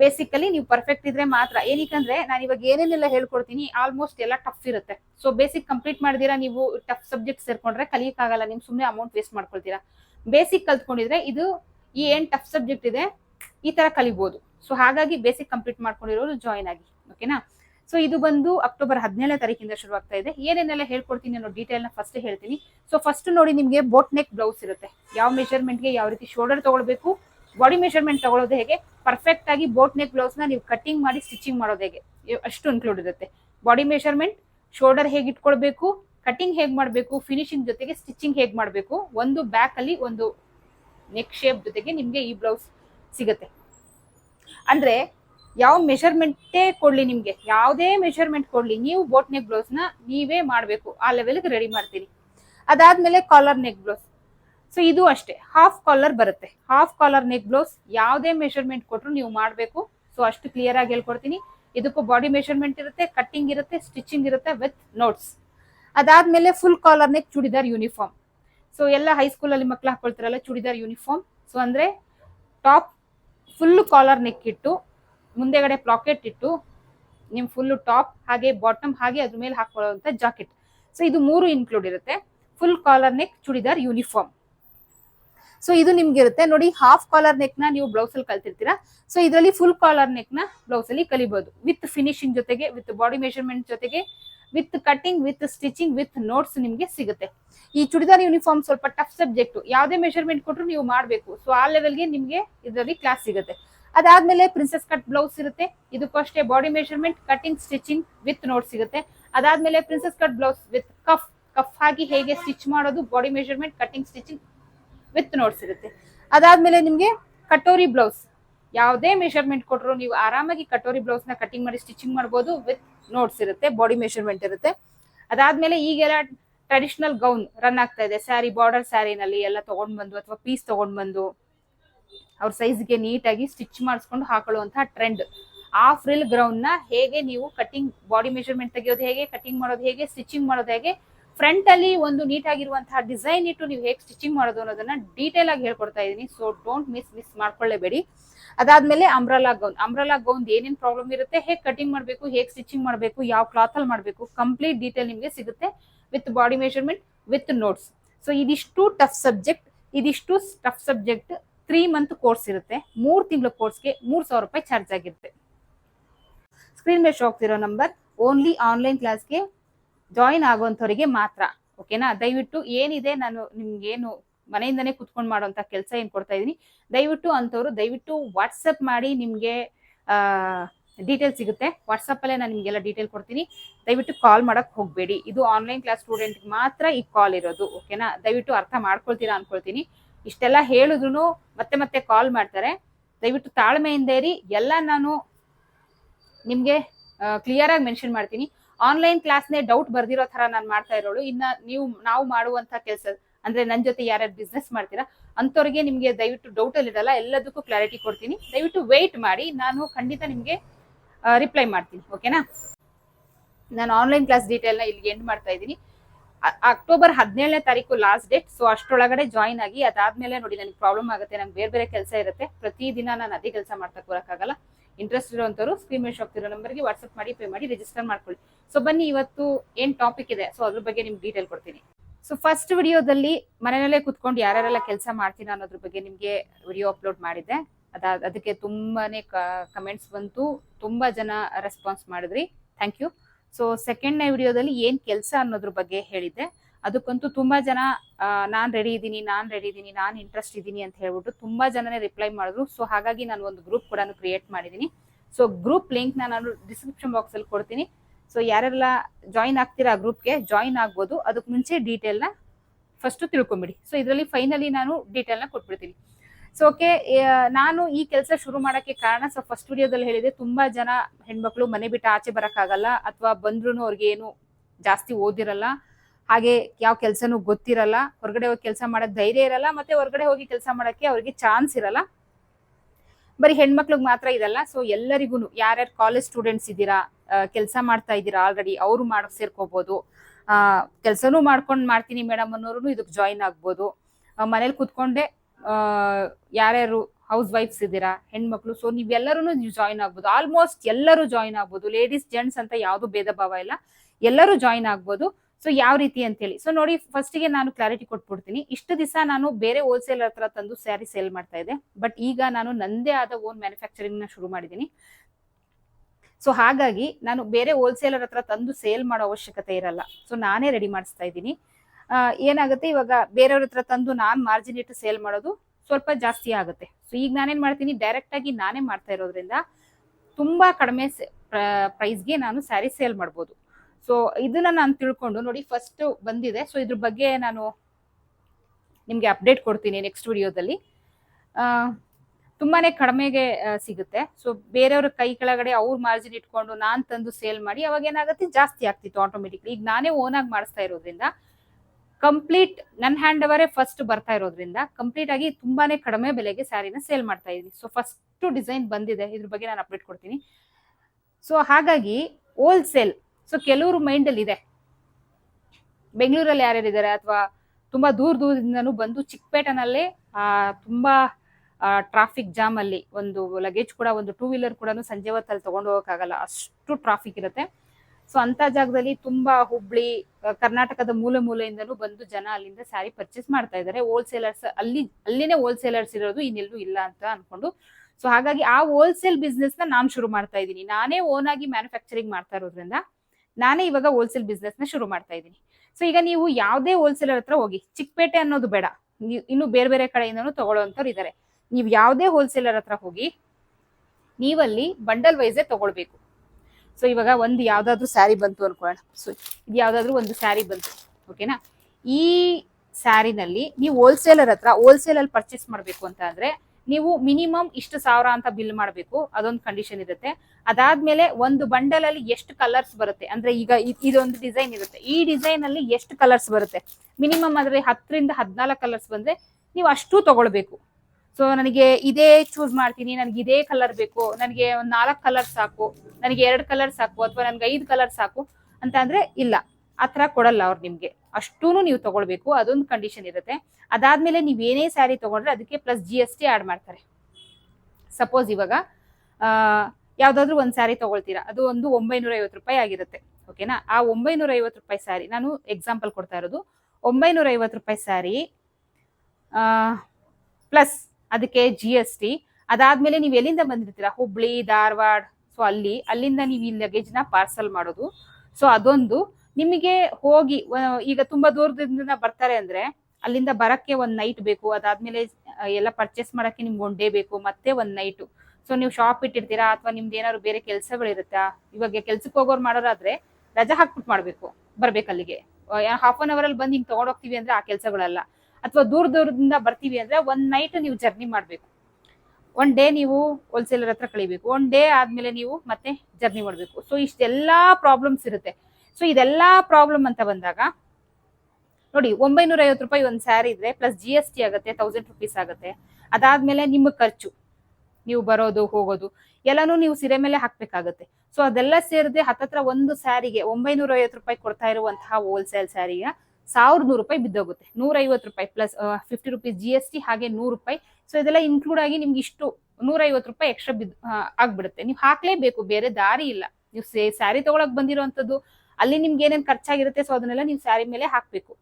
ಬೇಸಿಕಲಿ ನೀವು ಪರ್ಫೆಕ್ಟ್ ಇದ್ರೆ ಮಾತ್ರ. ಏನಕ್ಕಂದ್ರೆ ನಾನು ಇವಾಗ ಏನೇನೆಲ್ಲ ಹೇಳ್ಕೊಡ್ತೀನಿ ಆಲ್ಮೋಸ್ಟ್ ಎಲ್ಲ ಟಫ್ ಇರುತ್ತೆ. ಸೊ ಬೇಸಿಕ್ ಕಂಪ್ಲೀಟ್ ಮಾಡಿದಿರಾ ನೀವು ಟಫ್ ಸಬ್ಜೆಕ್ಟ್ ಸೇರ್ಕೊಂಡ್ರೆ ಕಲಿಯಕ್ಕಾಗಲ್ಲ, ನೀವು ಸುಮ್ಮನೆ ಅಮೌಂಟ್ ವೇಸ್ಟ್ ಮಾಡ್ಕೊಳ್ತೀರಾ. ಬೇಸಿಕ್ ಕಲ್ತ್ಕೊಂಡಿದ್ರೆ ಇದು ಈ ಏನ್ ಟಫ್ ಸಬ್ಜೆಕ್ಟ್ ಇದೆ, ಈ ತರ ಕಲಿಬಹುದು ಸೊ ಹಾಗಾಗಿ ಬೇಸಿಕ್ ಕಂಪ್ಲೀಟ್ ಮಾಡ್ಕೊಂಡಿರೋರು ಜಾಯಿನ್ ಆಗಿ ಓಕೆನಾ ಸೊ ಇದು ಬಂದು ಅಕ್ಟೋಬರ್ ಹದಿನೇಳನೇ ತಾರೀಕಿಂದ ಶುರುವಾಗ್ತಾ ಇದೆ. ಏನೇನೆಲ್ಲ ಹೇಳ್ಕೊಡ್ತೀನಿ ಅನ್ನೋ ಡೀಟೇಲ್ನ ಫಸ್ಟ್ ಹೇಳ್ತೀನಿ. ಸೊ ಫಸ್ಟ್ ನೋಡಿ ನಿಮಗೆ ಬೋಟ್ ನೆಕ್ ಬ್ಲೌಸ್ ಇರುತ್ತೆ. ಯಾವ ಮೆಜರ್ಮೆಂಟ್ಗೆ ಯಾವ ರೀತಿ ಶೋಲ್ಡರ್ ತಗೊಳ್ಬೇಕು ಬಾಡಿ ಮೆಷರ್ಮೆಂಟ್ ತಗೊಳ್ಳೋದು ಹೇಗೆ? ಪರ್ಫೆಕ್ಟ್ ಆಗಿ ಬೋಟ್ ನೆಕ್ ಬ್ಲೌಸ್ನ ನೀವು ಕಟಿಂಗ್ ಮಾಡಿ ಸ್ಟಿಚಿಂಗ್ ಮಾಡೋದು ಹೇಗೆ? ಅಷ್ಟು ಇನ್ಕ್ಲೂಡ್ ಇರುತ್ತೆ. ಬಾಡಿ ಮೆಷರ್ಮೆಂಟ್ ಶೋಲ್ಡರ್ ಹೇಗೆ ಇಟ್ಕೊಳ್ಬೇಕು ಕಟಿಂಗ್ ಹೇಗೆ ಮಾಡಬೇಕು ಫಿನಿಶಿಂಗ್ ಜೊತೆಗೆ ಸ್ಟಿಚಿಂಗ್ ಹೇಗೆ ಮಾಡಬೇಕು, ಒಂದು ಬ್ಯಾಕ್ ಅಲ್ಲಿ ಒಂದು ನೆಕ್ ಶೇಪ್ ಜೊತೆಗೆ ನಿಮಗೆ ಈ ಬ್ಲೌಸ್ ಸಿಗುತ್ತೆ. ಅಂದ್ರೆ ಯಾವ ಮೆಷರ್ಮೆಂಟೇ ಕೊಡ್ಲಿ ನಿಮ್ಗೆ? ಯಾವುದೇ ಮೆಷರ್ಮೆಂಟ್ ಕೊಡ್ಲಿ. ನೀವು ಬೋಟ್ ನೆಕ್ ಬ್ಲೌಸ್ನ ನೀವೇ ಮಾಡಬೇಕು. ಆ ಲೆವೆಲ್ಗೆ ರೆಡಿ ಮಾಡ್ತೀರಿ. ಅದಾದ್ಮೇಲೆ ಕಾಲರ್ ನೆಕ್ ಬ್ಲೌಸ್ ಸೊ ಇದು ಅಷ್ಟೇ. ಹಾಫ್ ಕಾಲರ್ ಬರುತ್ತೆ. ಹಾಫ್ ಕಾಲರ್ ನೆಕ್ ಬ್ಲೌಸ್ ಯಾವುದೇ ಮೆಷರ್ಮೆಂಟ್ ಕೊಟ್ಟರು ನೀವು ಮಾಡಬೇಕು. ಸೊ ಅಷ್ಟು ಕ್ಲಿಯರ್ ಆಗಿ ಹೇಳ್ಕೊಡ್ತೀನಿ. ಇದಕ್ಕೂ ಬಾಡಿ ಮೆಷರ್ಮೆಂಟ್ ಇರುತ್ತೆ ಕಟ್ಟಿಂಗ್ ಇರುತ್ತೆ ಸ್ಟಿಚಿಂಗ್ ಇರುತ್ತೆ ವಿತ್ ನೋಟ್ಸ್ ಅದಾದ್ಮೇಲೆ full collar neck churidar uniform so ಎಲ್ಲ ಹೈಸ್ಕೂಲಲ್ಲಿ ಮಕ್ಳು ಹಾಕೊಳ್ತಾರಲ್ಲ, ಚೂಡಿದಾರ್ ಯೂನಿಫಾರ್ಮ್ ಸೊ ಅಂದ್ರೆ ಟಾಪ್ ಫುಲ್ ಕಾಲರ್ ನೆಕ್ ಇಟ್ಟು, ಮುಂದೆಗಡೆ ಪ್ಲಾಕೆಟ್ ಇಟ್ಟು ನಿಮ್ಮ ಫುಲ್ ಟಾಪ್ ಹಾಗೆ ಬಾಟಮ್ ಹಾಗೆ ಅದ್ರ ಮೇಲೆ ಹಾಕೊಳ್ಳುವಂತ ಜಾಕೆಟ್ ಸೊ ಇದು ಮೂರು ಇನ್ಕ್ಲೂಡ್ ಇರುತ್ತೆ. Full collar neck churidar uniform so ಇದು ನಿಮ್ಗೆ ಇರುತ್ತೆ ನೋಡಿ ಹಾಫ್ ಕಾಲರ್ ನೆಕ್ನ ನೀವು ಬ್ಲೌಸ್ ಅಲ್ಲಿ ಕಲ್ತಿರ್ತೀರಾ. ಸೊ ಇದರಲ್ಲಿ ಫುಲ್ ಕಾಲರ್ ನೆಕ್ನ ಬ್ಲೌಸ್ ಅಲ್ಲಿ ಕಲಿಬಹುದು ವಿತ್ ಫಿನಿಶಿಂಗ್ ಜೊತೆಗೆ ವಿತ್ ಬಾಡಿ ಮೆಷರ್ಮೆಂಟ್ ಜೊತೆಗೆ with cutting with stitching with notes ನಿಮ್ಗೆ ಸಿಗುತ್ತೆ. ಈ ಚುಡಿದಾರ್ ಯೂನಿಫಾರ್ಮ್ ಸ್ವಲ್ಪ ಟಫ್ ಸಬ್ಜೆಕ್ಟ್ ಯಾವುದೇ ಮೆಷರ್ಮೆಂಟ್ ಕೊಟ್ಟರು ನೀವು ಮಾಡಬೇಕು. ಸೊ ಆ ಲೆವೆಲ್ಗೆ ನಿಮ್ಗೆ ಇದರಲ್ಲಿ ಕ್ಲಾಸ್ ಸಿಗುತ್ತೆ. ಅದಾದ್ಮೇಲೆ ಪ್ರಿನ್ಸೆಸ್ ಕಟ್ ಬ್ಲೌಸ್ ಇರುತ್ತೆ. ಇದಕ್ಕೂ ಅಷ್ಟೇ body measurement cutting stitching with notes ಸಿಗುತ್ತೆ. ಅದಾದ್ಮೇಲೆ princess cut blouse with cuff cuff ಆಗಿ ಹೇಗೆ ಸ್ಟಿಚ್ ಮಾಡೋದು? Body measurement cutting stitching with notes ಇರುತ್ತೆ. ಅದಾದ್ಮೇಲೆ ನಿಮ್ಗೆ ಕಟೋರಿ ಬ್ಲೌಸ್. ಯಾವುದೇ ಮೆಷರ್ಮೆಂಟ್ ಕೊಟ್ಟರು ನೀವು ಆರಾಮಾಗಿ ಕಟೋರಿ ಬ್ಲೌಸ್ನ ಕಟಿಂಗ್ ಮಾಡಿ ಸ್ಟಿಚಿಂಗ್ ಮಾಡ್ಬೋದು ವಿತ್ ನೋಟ್ಸ್ ಇರುತ್ತೆ ಬಾಡಿ ಮೆಷರ್ಮೆಂಟ್ ಇರುತ್ತೆ. ಅದಾದ್ಮೇಲೆ ಈಗೆಲ್ಲ ಟ್ರೆಡಿಷನಲ್ ಗೌನ್ ರನ್ ಆಗ್ತಾ ಇದೆ. ಸ್ಯಾರಿ ಬಾರ್ಡರ್ ಸ್ಯಾರಿನಲ್ಲಿ ಎಲ್ಲ ತಗೊಂಡ್ ಬಂದು ಅಥವಾ ಪೀಸ್ ತಗೊಂಡ್ ಬಂದು ಅವ್ರ ಸೈಜ್ಗೆ ನೀಟಾಗಿ ಸ್ಟಿಚ್ ಮಾಡಿಸ್ಕೊಂಡು ಹಾಕೊಳ್ಳುವಂತಹ ಟ್ರೆಂಡ್ ಆ ಫ್ರಿಲ್ ಗ್ರೌಂಡ್ನ ಹೇಗೆ ನೀವು ಕಟಿಂಗ್ ಬಾಡಿ ಮೆಷರ್ಮೆಂಟ್ ತೆಗೆಯೋದು ಹೇಗೆ ಕಟಿಂಗ್ ಮಾಡೋದು ಹೇಗೆ ಸ್ಟಿಚಿಂಗ್ ಮಾಡೋದು ಹೇಗೆ ಫ್ರಂಟ್ ಅಲ್ಲಿ ಒಂದು ನೀಟ್ ಆಗಿರುವಂತಹ ಡಿಸೈನ್ ಇಟ್ಟು ನೀವು ಹೇಗೆ ಸ್ಟಿಚಿಂಗ್ ಮಾಡೋದು ಅನ್ನೋದನ್ನ ಡೀಟೇಲ್ ಆಗಿ ಹೇಳ್ಕೊಡ್ತಾ ಇದ್ದೀನಿ. ಸೊ ಡೋಂಟ್ ಮಿಸ್ ಮಿಸ್ ಮಾಡ್ಕೊಳ್ಳೇಬೇಡಿ. ಅದಾದ್ಮೇಲೆ ಅಂಬ್ರಲಾ ಗೌನ್ ಅಂಬ್ರಲಾ ಗೌನ್ ಏನೇನ್ ಪ್ರಾಬ್ಲಮ್ ಇರುತ್ತೆ, ಹೇಗೆ ಕಟಿಂಗ್ ಮಾಡಬೇಕು, ಹೇಗೆ ಸ್ಟಿಚಿಂಗ್ ಮಾಡಬೇಕು, ಯಾವ ಕ್ಲಾತ್ ಅಲ್ಲಿ ಮಾಡಬೇಕು ಕಂಪ್ಲೀಟ್ ಡೀಟೇಲ್ ನಿಮಗೆ ಸಿಗುತ್ತೆ with body measurement with notes so ಇದಿಷ್ಟು ಟಫ್ ಸಬ್ಜೆಕ್ಟ್ ಇದಿಷ್ಟು tough subject three month course ಇರುತ್ತೆ. ಮೂರು ತಿಂಗಳ ಕೋರ್ಸ್ಗೆ ಮೂರು ಸಾವಿರ ರೂಪಾಯಿ ಚಾರ್ಜ್ ಆಗಿರುತ್ತೆ. ಸ್ಕ್ರೀನ್ ಮೇಲೆ ಹೋಗ್ತಿರೋ ನಂಬರ್ ಓನ್ಲಿ ಆನ್ಲೈನ್ ಕ್ಲಾಸ್ಗೆ ಜಾಯಿನ್ ಆಗುವಂಥವರಿಗೆ ಮಾತ್ರ, ಓಕೆನಾ? ದಯವಿಟ್ಟು ಏನಿದೆ ನಾನು ನಿಮ್ಗೇನು ಮನೆಯಿಂದನೇ ಕುತ್ಕೊಂಡು ಮಾಡುವಂತ ಕೆಲಸ ಏನು ಕೊಡ್ತಾ ಇದೀನಿ ದಯವಿಟ್ಟು ಅಂಥವ್ರು ದಯವಿಟ್ಟು ವಾಟ್ಸಪ್ ಮಾಡಿ ನಿಮಗೆ ಡೀಟೇಲ್ ಸಿಗುತ್ತೆ. ವಾಟ್ಸಪ್ ಅಲ್ಲೇ ನಾನು ನಿಮಗೆಲ್ಲ ಡೀಟೇಲ್ ಕೊಡ್ತೀನಿ. ದಯವಿಟ್ಟು ಕಾಲ್ ಮಾಡಕ್ ಹೋಗಬೇಡಿ. ಇದು ಆನ್ಲೈನ್ ಕ್ಲಾಸ್ ಸ್ಟೂಡೆಂಟ್ ಮಾತ್ರ ಈ ಕಾಲ್ ಇರೋದು, ಓಕೆನಾ? ದಯವಿಟ್ಟು ಅರ್ಥ ಮಾಡ್ಕೊಳ್ತೀರಾ ಅನ್ಕೊಳ್ತೀನಿ. ಇಷ್ಟೆಲ್ಲ ಹೇಳಿದ್ರು ಮತ್ತೆ ಮತ್ತೆ ಕಾಲ್ ಮಾಡ್ತಾರೆ. ದಯವಿಟ್ಟು ತಾಳ್ಮೆಯಿಂದ ಇರಿ ಎಲ್ಲ ನಾನು ನಿಮಗೆ ಕ್ಲಿಯರ್ ಆಗಿ ಮೆನ್ಷನ್ ಮಾಡ್ತೀನಿ. ಆನ್ಲೈನ್ ಕ್ಲಾಸ್ನೇ ಡೌಟ್ ಬರ್ದಿರೋ ತರ ನಾನು ಮಾಡ್ತಾ ಇರೋಳು. ಇನ್ನ ನೀವು, ನಾವು ಮಾಡುವಂತ ಕೆಲಸ, ಅಂದ್ರೆ ನನ್ನ ಜೊತೆ ಯಾರ್ಯಾರು ಬಿಸ್ನೆಸ್ ಮಾಡ್ತೀರಾ, ಅಂಥವ್ರಿಗೆ ನಿಮ್ಗೆ ದಯವಿಟ್ಟು ಡೌಟ್ ಅಲ್ಲಿ ಇರಲ್ಲ ಎಲ್ಲದಕ್ಕೂ ಕ್ಲಾರಿಟಿ ಕೊಡ್ತೀನಿ. ದಯವಿಟ್ಟು ವೆಯ್ಟ್ ಮಾಡಿ, ನಾನು ಖಂಡಿತ ನಿಮ್ಗೆ ರಿಪ್ಲೈ ಮಾಡ್ತೀನಿ ಓಕೆನಾ ನಾನು ಆನ್ಲೈನ್ ಕ್ಲಾಸ್ ಡೀಟೇಲ್ನ ಇಲ್ಲಿಗೆ ಎಂಡ್ ಮಾಡ್ತಾ ಇದ್ದೀನಿ. ಅಕ್ಟೋಬರ್ ಹದಿನೇಳನೇ ತಾರೀಕು ಲಾಸ್ಟ್ ಡೇಟ್ ಸೊ ಅಷ್ಟರೊಳಗಡೆ ಜಾಯಿನ್ ಆಗಿ ಅದಾದ್ಮೇಲೆ ನೋಡಿ, ನನಗೆ ಪ್ರಾಬ್ಲಮ್ ಆಗುತ್ತೆ, ನಂಗೆ ಬೇರೆ ಬೇರೆ ಕೆಲಸ ಇರುತ್ತೆ. ಪ್ರತಿದಿನ ನಾನು ಅದೇ ಕೆಲಸ ಮಾಡ್ತಾ ಕೂರಕ್ಕಾಗಲ್ಲ. ಇಂಟ್ರೆಸ್ಟ್ ಇರುವಂತವ್ರು ಸ್ಕ್ರೀನ್ ಮೇಲೆ ಹೋಗ್ತಿರೋ ನಂಬರ್ಗೆ ವಾಟ್ಸ್ಆಪ್ ಮಾಡಿ ಪೇ ಮಾಡಿ ರಿಜಿಸ್ಟರ್ ಮಾಡ್ಕೊಳ್ಳಿ. ಸೊ ಬನ್ನಿ, ಇವತ್ತು ಏನ್ ಟಾಪಿಕ್ ಇದೆ? ಸೊ ಅದ್ರ ಬಗ್ಗೆ ನಿಮ್ಗೆ ಡೀಟೇಲ್ ಕೊಡ್ತೀನಿ. ಸೊ ಫಸ್ಟ್ ವಿಡಿಯೋದಲ್ಲಿ ಮನೆಯಲ್ಲೇ ಕುತ್ಕೊಂಡು ಯಾರ್ಯಾರೆಲ್ಲ ಕೆಲಸ ಮಾಡ್ತೀರಾ ಅನ್ನೋದ್ರ ಬಗ್ಗೆ ನಿಮ್ಗೆ ವಿಡಿಯೋ ಅಪ್ಲೋಡ್ ಮಾಡಿದ್ದೆ. ಅದ, ಅದಕ್ಕೆ ತುಂಬಾನೇ ಕಮೆಂಟ್ಸ್ ಬಂತು. ತುಂಬಾ ಜನ ರೆಸ್ಪಾನ್ಸ್ ಮಾಡಿದ್ರಿ. ಥ್ಯಾಂಕ್ ಯು ಸೊ ಸೆಕೆಂಡ್ನೇ ವಿಡಿಯೋದಲ್ಲಿ ಏನ್ ಕೆಲಸ ಅನ್ನೋದ್ರ ಬಗ್ಗೆ ಹೇಳಿದ್ದೆ. ಅದಕ್ಕಂತೂ ತುಂಬಾ ಜನ ನಾನ್ ರೆಡಿ ಇದ್ದೀನಿ, ನಾನ್ ರೆಡಿ ಇದ್ದೀನಿ, ನಾನ್ ಇಂಟ್ರೆಸ್ಟ್ ಇದ್ದೀನಿ ಅಂತ ಹೇಳ್ಬಿಟ್ಟು ತುಂಬಾ ಜನನೇ ರಿಪ್ಲೈ ಮಾಡಿದ್ರು. ಸೊ ಹಾಗಾಗಿ ನಾನು ಒಂದು ಗ್ರೂಪ್ ಕೂಡ ಕ್ರಿಯೇಟ್ ಮಾಡಿದ್ದೀನಿ. ಸೊ ಗ್ರೂಪ್ ಲಿಂಕ್ ನಾನು ಡಿಸ್ಕ್ರಿಪ್ಷನ್ ಬಾಕ್ಸ್ ಅಲ್ಲಿ ಕೊಡ್ತೀನಿ. ಸೊ ಯಾರೆಲ್ಲ ಜಾಯಿನ್ ಆಗ್ತೀರಾ ಆ ಗ್ರೂಪ್ಗೆ ಜಾಯಿನ್ ಆಗ್ಬೋದು. ಅದಕ್ಕೆ ಮುಂಚೆ ಡೀಟೇಲ್ನ ಫಸ್ಟ್ ತಿಳ್ಕೊಂಬಿಡಿ. ಸೊ ಇದರಲ್ಲಿ ಫೈನಲಿ ನಾನು ಡೀಟೇಲ್ನ ಕೊಟ್ಬಿಡ್ತೀನಿ. ಸೊ ಓಕೆ ನಾನು ಈ ಕೆಲಸ ಶುರು ಮಾಡೋಕ್ಕೆ ಕಾರಣ ಸೊ ಫಸ್ಟ್ ವಿಡಿಯೋದಲ್ಲಿ ಹೇಳಿದೆ, ತುಂಬಾ ಜನ ಹೆಣ್ಮಕ್ಳು ಮನೆ ಬಿಟ್ಟು ಆಚೆ ಬರೋಕ್ಕಾಗಲ್ಲ, ಅಥವಾ ಬಂದ್ರು ಅವ್ರಿಗೆ ಏನು ಜಾಸ್ತಿ ಓದಿರಲ್ಲ ಹಾಗೆ ಯಾವ ಕೆಲಸನೂ ಗೊತ್ತಿರಲ್ಲ. ಹೊರಗಡೆ ಹೋಗಿ ಕೆಲಸ ಮಾಡಕ್ ಧೈರ್ಯ ಇರಲ್ಲ, ಮತ್ತೆ ಹೊರಗಡೆ ಹೋಗಿ ಕೆಲಸ ಮಾಡಕ್ಕೆ ಅವ್ರಿಗೆ ಚಾನ್ಸ್ ಇರಲ್ಲ. ಬರೀ ಹೆಣ್ಮಕ್ಳಿಗೆ ಮಾತ್ರ ಇದಲ್ಲ ಸೊ ಎಲ್ಲರಿಗೂ ಯಾರ್ಯಾರು ಕಾಲೇಜ್ ಸ್ಟೂಡೆಂಟ್ಸ್ ಇದ್ದೀರಾ ಕೆಲಸ ಮಾಡ್ತಾ ಇದ್ದೀರಾ ಆಲ್ರೆಡಿ ಅವರು ಮಾಡಕ್ ಸೇರ್ಕೋಬಹುದು ಆ, ಕೆಲಸನೂ ಮಾಡ್ಕೊಂಡು ಮಾಡ್ತೀನಿ ಮೇಡಮ್ ಅನ್ನೋರು ಇದಕ್ಕೆ ಜಾಯಿನ್ ಆಗ್ಬೋದು. ಮನೇಲಿ ಕುತ್ಕೊಂಡೆ ಯಾರ್ಯಾರು ಹೌಸ್ ವೈಫ್ಸ್ ಇದ್ದೀರಾ, ಹೆಣ್ಮಕ್ಳು ಸೊ ನೀವೆಲ್ಲರೂ ನೀವು ಜಾಯಿನ್ ಆಗ್ಬೋದು. ಆಲ್ಮೋಸ್ಟ್ ಎಲ್ಲರೂ ಜಾಯಿನ್ ಆಗ್ಬೋದು. ಲೇಡೀಸ್ ಜೆಂಟ್ಸ್ ಅಂತ ಯಾವ್ದು ಭೇದ ಭಾವ ಇಲ್ಲ. ಎಲ್ಲರೂ ಜಾಯಿನ್ ಆಗ್ಬೋದು. ಸೊ ಯಾವ ರೀತಿ ಅಂತೇಳಿ. ಸೊ ನೋಡಿ ಫಸ್ಟಿಗೆ ನಾನು ಕ್ಲಾರಿಟಿ ಕೊಟ್ಬಿಡ್ತೀನಿ. ಇಷ್ಟು ದಿವಸ ನಾನು ಬೇರೆ ಹೋಲ್ಸೇಲರ್ ಹತ್ರ ತಂದು ಸ್ಯಾರಿ ಸೇಲ್ ಮಾಡ್ತಾ ಇದ್ದೆ. ಬಟ್ ಈಗ ನಾನು ನಂದೇ ಆದ ಓನ್ ಮ್ಯಾನುಫ್ಯಾಕ್ಚರಿಂಗ್ನ ಶುರು ಮಾಡಿದ್ದೀನಿ. ಸೊ ಹಾಗಾಗಿ ನಾನು ಬೇರೆ ಹೋಲ್ಸೇಲರ್ ಹತ್ರ ತಂದು ಸೇಲ್ ಮಾಡೋ ಅವಶ್ಯಕತೆ ಇರಲ್ಲ. ಸೊ ನಾನೇ ರೆಡಿ ಮಾಡಿಸ್ತಾ ಇದ್ದೀನಿ. ಏನಾಗುತ್ತೆ? ಇವಾಗ ಬೇರೆಯವ್ರ ಹತ್ರ ತಂದು ನಾನ್ ಮಾರ್ಜಿನ್ ಇಟ್ಟು ಸೇಲ್ ಮಾಡೋದು ಸ್ವಲ್ಪ ಜಾಸ್ತಿ ಆಗುತ್ತೆ. ಸೊ ಈಗ ನಾನೇನ್ ಮಾಡ್ತೀನಿ? ಡೈರೆಕ್ಟ್ ಆಗಿ ನಾನೇ ಮಾಡ್ತಾ ಇರೋದ್ರಿಂದ ತುಂಬಾ ಕಡಿಮೆ ಪ್ರೈಸ್ಗೆ ನಾನು ಸ್ಯಾರಿ ಸೇಲ್ ಮಾಡ್ಬೋದು. ಸೊ ಇದನ್ನ ನಾನು ತಿಳ್ಕೊಂಡು ನೋಡಿ ಫಸ್ಟ್ ಬಂದಿದೆ. ಸೊ ಇದ್ರ ಬಗ್ಗೆ ನಾನು ನಿಮ್ಗೆ ಅಪ್ಡೇಟ್ ಕೊಡ್ತೀನಿ ನೆಕ್ಸ್ಟ್ ವಿಡಿಯೋದಲ್ಲಿ ತುಂಬಾನೇ ಕಡಿಮೆಗೆ ಸಿಗುತ್ತೆ. ಸೊ ಬೇರೆಯವ್ರ ಕೈ ಕೆಳಗಡೆ ಅವ್ರ ಮಾರ್ಜಿನ್ ಇಟ್ಕೊಂಡು ನಾನು ತಂದು ಸೇಲ್ ಮಾಡಿ ಅವಾಗ ಏನಾಗುತ್ತೆ? ಜಾಸ್ತಿ ಆಗ್ತಿತ್ತು ಆಟೋಮೆಟಿಕ್ಲಿ ಈಗ ನಾನೇ ಓನ್ ಆಗಿ ಮಾಡಿಸ್ತಾ ಇರೋದ್ರಿಂದ ಕಂಪ್ಲೀಟ್ ನನ್ನ ಹ್ಯಾಂಡ್ ಅವರೇ ಫಸ್ಟ್ ಬರ್ತಾ ಇರೋದ್ರಿಂದ ಕಂಪ್ಲೀಟ್ ಆಗಿ ತುಂಬಾನೇ ಕಡಿಮೆ ಬೆಲೆಗೆ ಸ್ಯಾರಿನ ಸೇಲ್ ಮಾಡ್ತಾ ಇದ್ದೀನಿ. ಸೊ ಫಸ್ಟ್ ಡಿಸೈನ್ ಬಂದಿದೆ. ಇದ್ರ ಬಗ್ಗೆ ನಾನು ಅಪ್ಡೇಟ್ ಕೊಡ್ತೀನಿ. ಸೊ ಹಾಗಾಗಿ ಹೋಲ್ಸೇಲ್ ಸೊ ಕೆಲವರು ಮೈಂಡ್ ಅಲ್ಲಿ ಇದೆ. ಬೆಂಗಳೂರಲ್ಲಿ ಯಾರ್ಯಾರಿದ್ದಾರೆ ಅಥವಾ ತುಂಬಾ ದೂರ ದೂರದಿಂದನೂ ಬಂದು ಚಿಕ್ಕಪೇಟನಲ್ಲಿ ತುಂಬಾ ಟ್ರಾಫಿಕ್ ಜಾಮ್ ಅಲ್ಲಿ ಒಂದು ಲಗೇಜ್ ಕೂಡ, ಒಂದು ಟೂ ವೀಲರ್ ಕೂಡ ಸಂಜೆ ಹೊತ್ತಲ್ಲಿ ತಗೊಂಡು ಹೋಗೋಕ್ಕಾಗಲ್ಲ. ಅಷ್ಟು ಟ್ರಾಫಿಕ್ ಇರುತ್ತೆ. ಸೊ ಅಂತ ಜಾಗದಲ್ಲಿ ತುಂಬಾ ಹುಬ್ಳಿ ಕರ್ನಾಟಕದ ಮೂಲೆ ಮೂಲೆಯಿಂದನೂ ಬಂದು ಜನ ಅಲ್ಲಿಂದ ಸ್ಯಾರಿ ಪರ್ಚೇಸ್ ಮಾಡ್ತಾ ಇದ್ದಾರೆ. ಹೋಲ್ಸೇಲರ್ಸ್ ಅಲ್ಲಿ, ಅಲ್ಲಿನೇ ಹೋಲ್ಸೇಲರ್ಸ್ ಇರೋದು, ಇನ್ನೆಲ್ಲೂ ಇಲ್ಲ ಅಂತ ಅನ್ಕೊಂಡು. ಸೊ ಹಾಗಾಗಿ ಆ ಹೋಲ್ಸೇಲ್ ಬಿಸ್ನೆಸ್ನ ನಾನು ಶುರು ಮಾಡ್ತಾ ಇದ್ದೀನಿ. ನಾನೇ ಓನ್ ಆಗಿ ಮ್ಯಾನುಫ್ಯಾಕ್ಚರಿಂಗ್ ಮಾಡ್ತಾ ಇರೋದ್ರಿಂದ ನಾನೇ ಇವಾಗ ಹೋಲ್ಸೇಲ್ ಬಿಸ್ನೆಸ್ನ ಶುರು ಮಾಡ್ತಾ ಇದ್ದೀನಿ. ಸೊ ಈಗ ನೀವು ಯಾವುದೇ ಹೋಲ್ಸೇಲರ್ ಹತ್ರ ಹೋಗಿ, ಚಿಕ್ಕಪೇಟೆ ಅನ್ನೋದು ಬೇಡ. ಇನ್ನು ಬೇರೆ ಬೇರೆ ಕಡೆಯಿಂದನೂ ತಗೊಳ್ಳೋಂಥವ್ರು ಇದ್ದಾರೆ ನೀವು ಯಾವುದೇ ಹೋಲ್ಸೇಲರ್ ಹತ್ರ ಹೋಗಿ, ನೀವಲ್ಲಿ ಬಂಡಲ್ ವೈಸೇ ತಗೊಳ್ಬೇಕು. ಸೊ ಇವಾಗ ಒಂದು ಯಾವ್ದಾದ್ರು ಸ್ಯಾರಿ ಬಂತು ಅನ್ಕೊಳ್ಳೋಣ. ಸೊ ಇದು ಯಾವ್ದಾದ್ರು ಒಂದು ಸ್ಯಾರಿ ಬಂತು ಓಕೆನಾ ಈ ಸ್ಯಾರಿನಲ್ಲಿ ನೀವು ಹೋಲ್ಸೇಲರ್ ಹತ್ರ ಹೋಲ್ಸೇಲ್ ಅಲ್ಲಿ ಪರ್ಚೇಸ್ ಮಾಡಬೇಕು ಅಂತ ಅಂದ್ರೆ ನೀವು ಮಿನಿಮಮ್ ಇಷ್ಟು ಸಾವಿರ ಅಂತ ಬಿಲ್ ಮಾಡಬೇಕು, ಅದೊಂದು ಕಂಡೀಷನ್ ಇರುತ್ತೆ. ಅದಾದ್ಮೇಲೆ ಒಂದು ಬಂಡಲ್ ಅಲ್ಲಿ ಎಷ್ಟು ಕಲರ್ಸ್ ಬರುತ್ತೆ, ಅಂದ್ರೆ ಈಗ ಇದೊಂದು ಡಿಸೈನ್ ಇರುತ್ತೆ. ಈ ಡಿಸೈನ್ ಅಲ್ಲಿ ಎಷ್ಟು ಕಲರ್ಸ್ ಬರುತ್ತೆ? ಮಿನಿಮಮ್ ಅದ್ರಲ್ಲಿ ಹತ್ತರಿಂದ ಹದಿನಾಲ್ಕು ಕಲರ್ಸ್ ಬಂದ್ರೆ ನೀವು ಅಷ್ಟು ತಗೊಳ್ಬೇಕು. ಸೊ ನನಗೆ ಇದೇ ಚೂಸ್ ಮಾಡ್ತೀನಿ, ನನಗೆ ಇದೇ ಕಲರ್ ಬೇಕು, ನನಗೆ ಒಂದು ನಾಲ್ಕು ಕಲರ್ ಸಾಕು, ನನಗೆ ಎರಡು ಕಲರ್ ಸಾಕು, ಅಥವಾ ನನ್ಗೆ ಐದು ಕಲರ್ ಸಾಕು ಅಂತ ಅಂದ್ರೆ ಇಲ್ಲ. ಆ ಥರ ಕೊಡಲ್ಲ ಅವ್ರು ನಿಮ್ಗೆ. ಅಷ್ಟೂ ನೀವು ತಗೊಳ್ಬೇಕು ಅದೊಂದು ಕಂಡೀಷನ್ ಇರುತ್ತೆ. ಅದಾದ್ಮೇಲೆ ನೀವು ಏನೇ ಸ್ಯಾರಿ ತಗೊಂಡ್ರೆ ಅದಕ್ಕೆ plus G S T add ಮಾಡ್ತಾರೆ. ಸಪೋಸ್ ಇವಾಗ ಆ, ಒಂದು ಸ್ಯಾರಿ ತಗೊಳ್ತೀರಾ ಅದು ಒಂದು ಒಂಬೈನೂರ ಐವತ್ತು ರೂಪಾಯಿ ಆಗಿರುತ್ತೆ ಓಕೆನಾ ಆ ಒಂಬೈನೂರ ಐವತ್ತು ರೂಪಾಯಿ ಸ್ಯಾರಿ ನಾನು ಎಕ್ಸಾಂಪಲ್ ಕೊಡ್ತಾ ಇರೋದು ಒಂಬೈನೂರ ಐವತ್ತು ರೂಪಾಯಿ ಸ್ಯಾರಿ ಪ್ಲಸ್ ಅದಕ್ಕೆ ಜಿ ಎಸ್ ಟಿ ಅದಾದ್ಮೇಲೆ ನೀವು ಎಲ್ಲಿಂದ ಬಂದಿರ್ತೀರಾ? ಹುಬ್ಳಿ ಧಾರವಾಡ ಸೊ ಅಲ್ಲಿ ಅಲ್ಲಿಂದ ನೀವು ಈ ಲಗೇಜ್ನ ಪಾರ್ಸಲ್ ಮಾಡೋದು. ಸೊ ಅದೊಂದು ನಿಮಗೆ ಹೋಗಿ ಈಗ ತುಂಬಾ ದೂರದಿಂದ ಬರ್ತಾರೆ ಅಂದ್ರೆ ಅಲ್ಲಿಂದ ಬರಕ್ಕೆ ಒಂದ್ ನೈಟ್ ಬೇಕು. ಅದಾದ್ಮೇಲೆ ಎಲ್ಲ ಪರ್ಚೇಸ್ ಮಾಡಕ್ಕೆ ನಿಮ್ಗೆ ಒನ್ ಡೇ ಬೇಕು, ಮತ್ತೆ ಒಂದ್ ನೈಟು ಸೊ ನೀವು ಶಾಪ್ ಇಟ್ಟಿರ್ತೀರಾ ಅಥವಾ ನಿಮ್ದು ಏನಾದ್ರು ಬೇರೆ ಕೆಲಸಗಳಿರುತ್ತಾ ಇವಾಗ ಕೆಲ್ಸಕ್ಕೆ ಹೋಗೋರು ಮಾಡೋರಾದ್ರೆ ರಜಾ ಹಾಕ್ಬಿಟ್ಟು ಮಾಡ್ಬೇಕು, ಬರ್ಬೇಕು ಅಲ್ಲಿಗೆ. ಹಾಫ್ ಅನ್ ಅವರ್ ಅಲ್ಲಿ ಬಂದು ಹಿಂಗ್ ತಗೊಂಡೋಗ್ತೀವಿ ಅಂದ್ರೆ ಆ ಕೆಲಸಗಳಲ್ಲ. ಅಥವಾ ದೂರ ದೂರದಿಂದ ಬರ್ತೀವಿ ಅಂದ್ರೆ ಒಂದ್ ನೈಟ್ ನೀವು ಜರ್ನಿ ಮಾಡ್ಬೇಕು. ಒನ್ ಡೇ ನೀವು ಹೋಲ್ಸೇಲರ್ ಹತ್ರ ಕಳಿಬೇಕು. ಒನ್ ಡೇ ಆದ್ಮೇಲೆ ನೀವು ಮತ್ತೆ ಜರ್ನಿ ಮಾಡಬೇಕು. ಸೊ ಇಷ್ಟೆಲ್ಲಾ ಪ್ರಾಬ್ಲಮ್ಸ್ ಇರುತ್ತೆ. ಸೊ ಇದೆಲ್ಲಾ ಪ್ರಾಬ್ಲಮ್ ಅಂತ ಬಂದಾಗ, ನೋಡಿ ಒಂಬೈನೂರ ಐವತ್ತು ರೂಪಾಯಿ ಒಂದು ಸ್ಯಾರಿ ಇದ್ರೆ ಪ್ಲಸ್ ಜಿ ಎಸ್ ಟಿ ಆಗುತ್ತೆ ತೌಸಂಡ್ ರುಪೀಸ್ ಆಗುತ್ತೆ. ಅದಾದ್ಮೇಲೆ ನಿಮ್ಮ ಖರ್ಚು, ನೀವು ಬರೋದು, ಹೋಗೋದು, ಎಲ್ಲಾನು ನೀವು ಸಿರೆ ಮೇಲೆ ಹಾಕ್ಬೇಕಾಗತ್ತೆ. ಸೊ ಅದೆಲ್ಲ ಸೇರಿದ್ರೆ ಹತ್ತತ್ರ ಒಂದು ಸ್ಯಾರಿಗೆ ಒಂಬೈನೂರ ಐವತ್ತು ರೂಪಾಯಿ ಕೊಡ್ತಾ ಇರುವಂತಹ ಹೋಲ್ಸೇಲ್ ಸ್ಯಾರಿಗೆ ಸಾವಿರದ ನೂರು ರೂಪಾಯಿ ಬಿದ್ದೋಗುತ್ತೆ. ನೂರ ಐವತ್ತು ರೂಪಾಯಿ plus fifty rupees G S T ಹಾಗೆ ನೂರು ರೂಪಾಯಿ. ಸೊ ಇದೆಲ್ಲ ಇನ್ಕ್ಲೂಡ್ ಆಗಿ ನಿಮ್ಗೆ ಇಷ್ಟು ನೂರ ಐವತ್ತು ರೂಪಾಯಿ ಎಕ್ಸ್ಟ್ರಾ ಬಿದ್ದು ಆಗ್ಬಿಡುತ್ತೆ. ನೀವು ಹಾಕ್ಲೇಬೇಕು, ಬೇರೆ ದಾರಿ ಇಲ್ಲ. ನೀವು ಸ್ಯಾರಿ ತಗೊಳಕ್ ಬಂದಿರೋಂಥದ್ದು ಅಲ್ಲಿ ನಿಮ್ಗೆ ಏನೇನು ಖರ್ಚಾಗಿರುತ್ತೆ ಸೊ ಅದನ್ನೆಲ್ಲ ನೀವು ಸ್ಯಾರಿ ಮೇಲೆ ಹಾಕ್ಬೇಕು.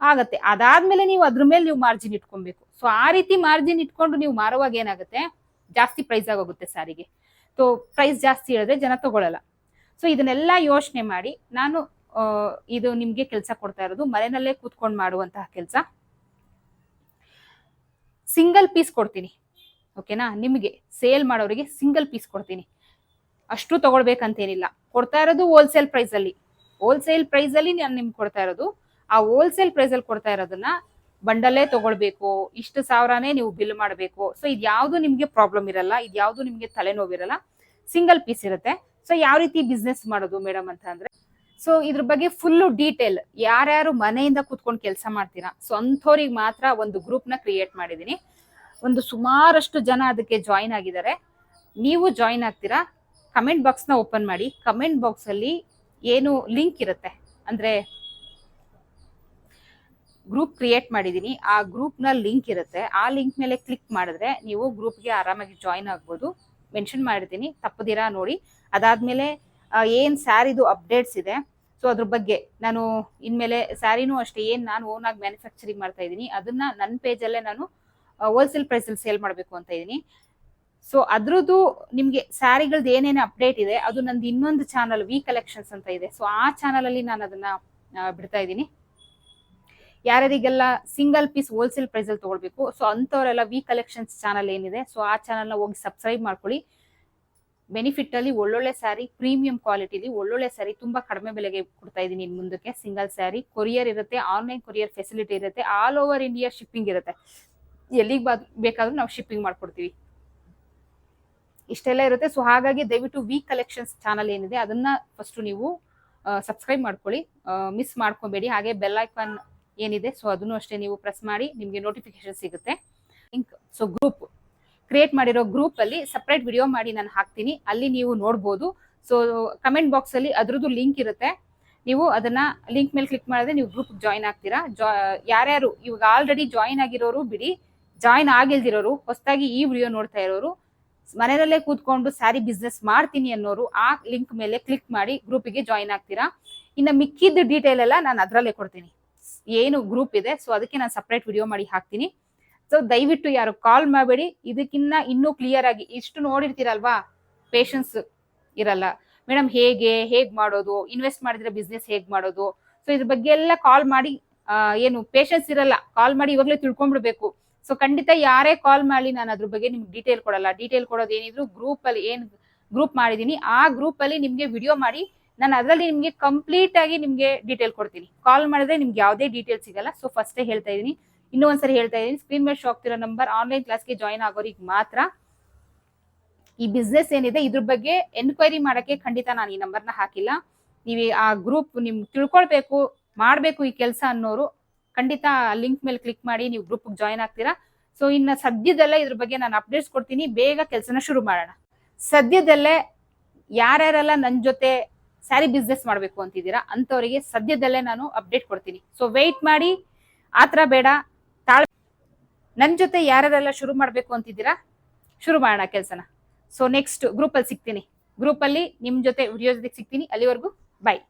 ಆಗತ್ತೆ. ಅದಾದ್ಮೇಲೆ ನೀವು ಅದ್ರ ಮೇಲೆ ನೀವು ಮಾರ್ಜಿನ್ ಇಟ್ಕೊಬೇಕು. ಸೊ ಆ ರೀತಿ ಮಾರ್ಜಿನ್ ಇಟ್ಕೊಂಡು ನೀವು ಮಾರುವಾಗ ಏನಾಗುತ್ತೆ? ಜಾಸ್ತಿ ಪ್ರೈಸ್ ಆಗೋಗುತ್ತೆ ಸ್ಯಾರಿಗೆ ಸೊ ಪ್ರೈಸ್ ಜಾಸ್ತಿ ಹೇಳಿದ್ರೆ ಜನ ತಗೊಳ್ಳಲ್ಲ ಸೊ ಇದನ್ನೆಲ್ಲ ಯೋಚನೆ ಮಾಡಿ ನಾನು ಇದು ನಿಮ್ಗೆ ಕೆಲಸ ಕೊಡ್ತಾ ಇರೋದು, ಮನೆಯಲ್ಲೇ ಕೂತ್ಕೊಂಡು ಮಾಡುವಂತಹ ಕೆಲಸ. ಸಿಂಗಲ್ ಪೀಸ್ ಕೊಡ್ತೀನಿ. ಓಕೆನಾ ನಿಮಗೆ ಸೇಲ್ ಮಾಡೋರಿಗೆ ಸಿಂಗಲ್ ಪೀಸ್ ಕೊಡ್ತೀನಿ. ಅಷ್ಟು ತಗೊಳ್ಬೇಕಂತೇನಿಲ್ಲ. ಕೊಡ್ತಾ ಇರೋದು ಹೋಲ್ಸೇಲ್ ಪ್ರೈಸ್ ಅಲ್ಲಿ. ಹೋಲ್ಸೇಲ್ ಪ್ರೈಸ್ ಅಲ್ಲಿ ನಾನು ನಿಮ್ಗೆ ಕೊಡ್ತಾ ಇರೋದು. ಆ ಹೋಲ್ಸೇಲ್ ಪ್ರೈಸ್ ಅಲ್ಲಿ ಕೊಡ್ತಾ ಇರೋದನ್ನ ಬಂಡಲ್ಲೇ ತಗೊಳ್ಬೇಕು. ಇಷ್ಟು ಸಾವಿರನೇ ನೀವು ಬಿಲ್ ಮಾಡಬೇಕು. ಸೊ ಇದ್ಯಾವುದು ನಿಮ್ಗೆ ಪ್ರಾಬ್ಲಮ್ ಇರಲ್ಲ ಇದ್ಯಾವುದು ನಿಮ್ಗೆ ತಲೆನೋವಿರಲ್ಲ ಸಿಂಗಲ್ ಪೀಸ್ ಇರುತ್ತೆ. ಸೊ ಯಾವ ರೀತಿ ಬಿಸ್ನೆಸ್ ಮಾಡೋದು ಮೇಡಮ್ ಅಂತ ಅಂದ್ರೆ ಸೊ ಇದ್ರ ಬಗ್ಗೆ ಫುಲ್ ಡೀಟೇಲ್ ಯಾರ್ಯಾರು ಮನೆಯಿಂದ ಕೂತ್ಕೊಂಡು ಕೆಲಸ ಮಾಡ್ತೀರಾ ಸೊ ಅಂಥವ್ರಿಗೆ ಮಾತ್ರ ಒಂದು ಗ್ರೂಪ್ನ ಕ್ರಿಯೇಟ್ ಮಾಡಿದೀನಿ. ಒಂದು ಸುಮಾರಷ್ಟು ಜನ ಅದಕ್ಕೆ ಜಾಯಿನ್ ಆಗಿದ್ದಾರೆ. ನೀವು ಜಾಯಿನ್ ಆಗ್ತೀರಾ? ಕಮೆಂಟ್ನ ಓಪನ್ ಮಾಡಿ. ಕಮೆಂಟ್ ಬಾಕ್ಸ್ ಅಲ್ಲಿ ಏನು ಲಿಂಕ್ ಇರುತ್ತೆ. ಅಂದ್ರೆ ಗ್ರೂಪ್ ಕ್ರಿಯೇಟ್ ಮಾಡಿದ್ದೀನಿ ಆ ಗ್ರೂಪ್ನ ಲಿಂಕ್ ಇರುತ್ತೆ. ಆ ಲಿಂಕ್ ಮೇಲೆ ಕ್ಲಿಕ್ ಮಾಡಿದ್ರೆ ನೀವು ಗ್ರೂಪ್ಗೆ ಆರಾಮಾಗಿ ಜಾಯಿನ್ ಆಗ್ಬೋದು. ಮೆನ್ಷನ್ ಮಾಡಿದ್ದೀನಿ. ತಪ್ಪದಿರಾ ನೋಡಿ. ಅದಾದ್ಮೇಲೆ ಏನು ಸ್ಯಾರಿದು ಅಪ್ಡೇಟ್ಸ್ ಇದೆ. ಸೊ ಅದ್ರ ಬಗ್ಗೆ ನಾನು ಇನ್ಮೇಲೆ ಸ್ಯಾರಿನೂ ಅಷ್ಟೇ, ಏನ್ ನಾನು ಓನ್ ಆಗಿ ಮ್ಯಾನುಫ್ಯಾಕ್ಚರಿಂಗ್ ಮಾಡ್ತಾ ಇದ್ದೀನಿ. ಅದನ್ನ ನನ್ನ ಪೇಜಲ್ಲೇ ನಾನು ಹೋಲ್ಸೇಲ್ ಪ್ರೈಸಲ್ಲಿ ಸೇಲ್ ಮಾಡಬೇಕು ಅಂತ ಇದ್ದೀನಿ. ಸೊ ಅದ್ರದ್ದು ನಿಮ್ಗೆ ಸ್ಯಾರಿಗಳದ್ದು ಏನೇನು ಅಪ್ಡೇಟ್ ಇದೆ, ಅದು ನಂದು ಇನ್ನೊಂದು ಚಾನಲ್ ವಿ ಕಲೆಕ್ಷನ್ಸ್ ಅಂತ ಇದೆ. ಸೊ ಆ ಚಾನಲ್ ಅಲ್ಲಿ ನಾನು ಅದನ್ನ ಬಿಡ್ತಾ ಇದ್ದೀನಿ. ಯಾರ್ಯಾರಿಗೆಲ್ಲ ಸಿಂಗಲ್ ಪೀಸ್ ಹೋಲ್ಸೇಲ್ ಪ್ರೈಸ್ ಅಲ್ಲಿ ತಗೊಳ್ಬೇಕು ಸೊ ಅಂತವರೆಲ್ಲ ವಿ ಕಲೆಕ್ಷನ್ಸ್ ಚಾನಲ್ ಏನಿದೆ ಸೊ ಆ ಚಾನಲ್ನ ಹೋಗಿ ಸಬ್ಸ್ಕ್ರೈಬ್ ಮಾಡ್ಕೊಳ್ಳಿ. ಬೆನಿಫಿಟ್ ಅಲ್ಲಿ ಒಳ್ಳೊಳ್ಳೆ ಸ್ಯಾರಿ ಪ್ರೀಮಿಯಂ ಕ್ವಾಲಿಟಿಲಿ ಒಳ್ಳೊಳ್ಳೆ ಸ್ಯಾರಿ ತುಂಬಾ ಕಡಿಮೆ ಬೆಲೆಗೆ ಕೊಡ್ತಾ ಇದ್ದೀನಿ ಮುಂದಕ್ಕೆ ಸಿಂಗಲ್ ಸ್ಯಾರಿ. ಕೊರಿಯರ್ ಇರುತ್ತೆ ಆನ್ಲೈನ್ ಕೊರಿಯರ್ ಫೆಸಿಲಿಟಿ ಇರುತ್ತೆ ಆಲ್ ಓವರ್ ಇಂಡಿಯಾ ಶಿಪ್ಪಿಂಗ್ ಇರುತ್ತೆ. ಎಲ್ಲಿಗೆ ಬೇಕಾದ್ರೂ ನಾವು ಶಿಪ್ಪಿಂಗ್ ಮಾಡ್ಕೊಡ್ತೀವಿ. ಇಷ್ಟೆಲ್ಲ ಇರುತ್ತೆ. ಸೊ ಹಾಗಾಗಿ ದಯವಿಟ್ಟು ವಿ ಕಲೆಕ್ಷನ್ಸ್ ಚಾನಲ್ ಏನಿದೆ, ಅದನ್ನ ಫಸ್ಟ್ ನೀವು ಸಬ್ಸ್ಕ್ರೈಬ್ ಮಾಡ್ಕೊಳ್ಳಿ. ಮಿಸ್ ಮಾಡ್ಕೊಬೇಡಿ. ಹಾಗೆ ಬೆಲ್ ಐಕಾನ್ ಏನಿದೆ ಸೊ ಅದನ್ನು ಅಷ್ಟೇ ನೀವು ಪ್ರೆಸ್ ಮಾಡಿ, ನಿಮಗೆ ನೋಟಿಫಿಕೇಶನ್ ಸಿಗುತ್ತೆ. ಲಿಂಕ್ ಸೊ ಗ್ರೂಪ್ ಕ್ರಿಯೇಟ್ ಮಾಡಿರೋ ಗ್ರೂಪ್ ಅಲ್ಲಿ ಸಪ್ರೇಟ್ ವಿಡಿಯೋ ಮಾಡಿ ನಾನು ಹಾಕ್ತೀನಿ. ಅಲ್ಲಿ ನೀವು ನೋಡ್ಬೋದು. ಸೊ ಕಮೆಂಟ್ ಬಾಕ್ಸ್ ಅಲ್ಲಿ ಅದ್ರದ್ದು ಲಿಂಕ್ ಇರುತ್ತೆ. ನೀವು ಅದನ್ನ ಲಿಂಕ್ ಮೇಲೆ ಕ್ಲಿಕ್ ಮಾಡಿದ್ರೆ ನೀವು ಗ್ರೂಪ್ ಜಾಯಿನ್ ಆಗ್ತೀರಾ. ಜಾ ಯಾರ್ಯಾರು ಇವಾಗ ಆಲ್ರೆಡಿ ಜಾಯಿನ್ ಆಗಿರೋರು ಬಿಡಿ. ಜಾಯಿನ್ ಆಗಿಲ್ದಿರೋರು, ಹೊಸದಾಗಿ ಈ ವಿಡಿಯೋ ನೋಡ್ತಾ ಇರೋರು ಮನೆಯಲ್ಲೇ ಕೂತ್ಕೊಂಡು ಸ್ಯಾರಿ ಬಿಸ್ನೆಸ್ ಮಾಡ್ತೀನಿ ಅನ್ನೋರು ಆ ಲಿಂಕ್ ಮೇಲೆ ಕ್ಲಿಕ್ ಮಾಡಿ ಗ್ರೂಪಿಗೆ ಜಾಯಿನ್ ಆಗ್ತೀರಾ? ಇನ್ನು ಮಿಕ್ಕಿದ್ದು ಡೀಟೇಲ್ ಎಲ್ಲ ನಾನು ಅದರಲ್ಲೇ ಕೊಡ್ತೀನಿ. ಏನು ಗ್ರೂಪ್ ಇದೆ ಸೊ ಅದಕ್ಕೆ ನಾನು ಸಪ್ರೇಟ್ ವಿಡಿಯೋ ಮಾಡಿ ಹಾಕ್ತೀನಿ. ಸೊ ದಯವಿಟ್ಟು ಯಾರು ಕಾಲ್ ಮಾಡಬೇಡಿ. ಇದಕ್ಕಿನ್ನ ಇನ್ನೂ ಕ್ಲಿಯರ್ ಆಗಿ ಇಷ್ಟು ನೋಡಿರ್ತೀರಲ್ವಾ? ಪೇಷನ್ಸ್ ಇರಲ್ಲ. ಮೇಡಮ್ ಹೇಗೆ, ಹೇಗ್ ಮಾಡೋದು? ಇನ್ವೆಸ್ಟ್ ಮಾಡಿದ್ರೆ ಬಿಸ್ನೆಸ್ ಹೇಗ್ ಮಾಡೋದು? ಸೊ ಇದ್ರ ಬಗ್ಗೆ ಎಲ್ಲ ಕಾಲ್ ಮಾಡಿ ಏನು ಪೇಷನ್ಸ್ ಇರಲ್ಲ. ಕಾಲ್ ಮಾಡಿ ಇವಾಗಲೇ ತಿಳ್ಕೊಂಡ್ಬಿಡ್ಬೇಕು. ಸೊ ಖಂಡಿತ ಯಾರೇ ಕಾಲ್ ಮಾಡಿ ನಾನು ಅದ್ರ ಬಗ್ಗೆ ನಿಮ್ಗೆ ಡೀಟೇಲ್ ಕೊಡಲ್ಲ. ಡೀಟೇಲ್ ಕೊಡೋದು ಏನಿದ್ರು ಗ್ರೂಪ್ ಅಲ್ಲಿ ಏನ್ ಗ್ರೂಪ್ ಮಾಡಿದೀನಿ, ಆ ಗ್ರೂಪ್ ಅಲ್ಲಿ ನಿಮ್ಗೆ ವಿಡಿಯೋ ಮಾಡಿ ನಾನು ಅದರಲ್ಲಿ ನಿಮ್ಗೆ ಕಂಪ್ಲೀಟ್ ಆಗಿ ನಿಮ್ಗೆ ಡೀಟೇಲ್ ಕೊಡ್ತೀನಿ. ಕಾಲ್ ಮಾಡಿದ್ರೆ ನಿಮ್ಗೆ ಯಾವುದೇ ಡೀಟೇಲ್ ಸಿಗಲ್ಲ. ಸೊ ಫಸ್ಟೇ ಹೇಳ್ತಾ ಇದೀನಿ. ಇನ್ನೂ ಒಂದ್ಸರಿ ಹೇಳ್ತಾ ಇದೀನಿ. ಸ್ಕ್ರೀನ್ ಮೇಲೆ ಶೋ ತಿರೋ ನಂಬರ್ ಆನ್ಲೈನ್ ಕ್ಲಾಸ್ಗೆ ಜಾಯಿನ್ ಆಗೋರಿಗೆ ಮಾತ್ರ ಈ ಬಿಸ್ನೆಸ್ ಏನಿದೆ ಇದ್ರ ಬಗ್ಗೆ ಎನ್ಕ್ವೈರಿ ಮಾಡಕ್ಕೆ ಖಂಡಿತ ನಾನು ಈ ನಂಬರ್ನ ಹಾಕಿಲ್ಲ. ನೀವು ಆ ಗ್ರೂಪ್ ನಿಮ್ಗೆ ತಿಳ್ಕೊಳ್ಬೇಕು, ಮಾಡಬೇಕು ಈ ಕೆಲಸ ಅನ್ನೋರು ಖಂಡಿತ ಲಿಂಕ್ ಮೇಲೆ ಕ್ಲಿಕ್ ಮಾಡಿ ನೀವು ಗ್ರೂಪ್ ಜಾಯಿನ್ ಆಗ್ತೀರಾ. ಸೊ ಇನ್ನ ಸದ್ಯದಲ್ಲೇ ಇದ್ರ ಬಗ್ಗೆ ನಾನು ಅಪ್ಡೇಟ್ಸ್ ಕೊಡ್ತೀನಿ. ಬೇಗ ಕೆಲಸನ ಶುರು ಮಾಡೋಣ. ಸದ್ಯದಲ್ಲೇ ಯಾರ್ಯಾರೆಲ್ಲ ನನ್ನ ಜೊತೆ ಸ್ಯಾರಿ ಬಿಸ್ನೆಸ್ ಮಾಡಬೇಕು ಅಂತಿದ್ದೀರಾ, ಅಂಥವರಿಗೆ ಸದ್ಯದಲ್ಲೇ ನಾನು ಅಪ್ಡೇಟ್ ಕೊಡ್ತೀನಿ. ಸೊ ವೆಯ್ಟ್ ಮಾಡಿ. ಆ ಥರ ಬೇಡ. ತಾಳ್ ನನ್ನ ಜೊತೆ ಯಾರ್ಯಾರೆಲ್ಲ ಶುರು ಮಾಡಬೇಕು ಅಂತಿದ್ದೀರಾ, ಶುರು ಮಾಡೋಣ ಕೆಲಸನ. ಸೊ ನೆಕ್ಸ್ಟ್ ಗ್ರೂಪಲ್ಲಿ ಸಿಗ್ತೀನಿ. ಗ್ರೂಪಲ್ಲಿ ನಿಮ್ಮ ಜೊತೆ ವಿಡಿಯೋ ಜೊತೆಗೆ ಸಿಗ್ತೀನಿ. ಅಲ್ಲಿವರೆಗೂ ಬಾಯ್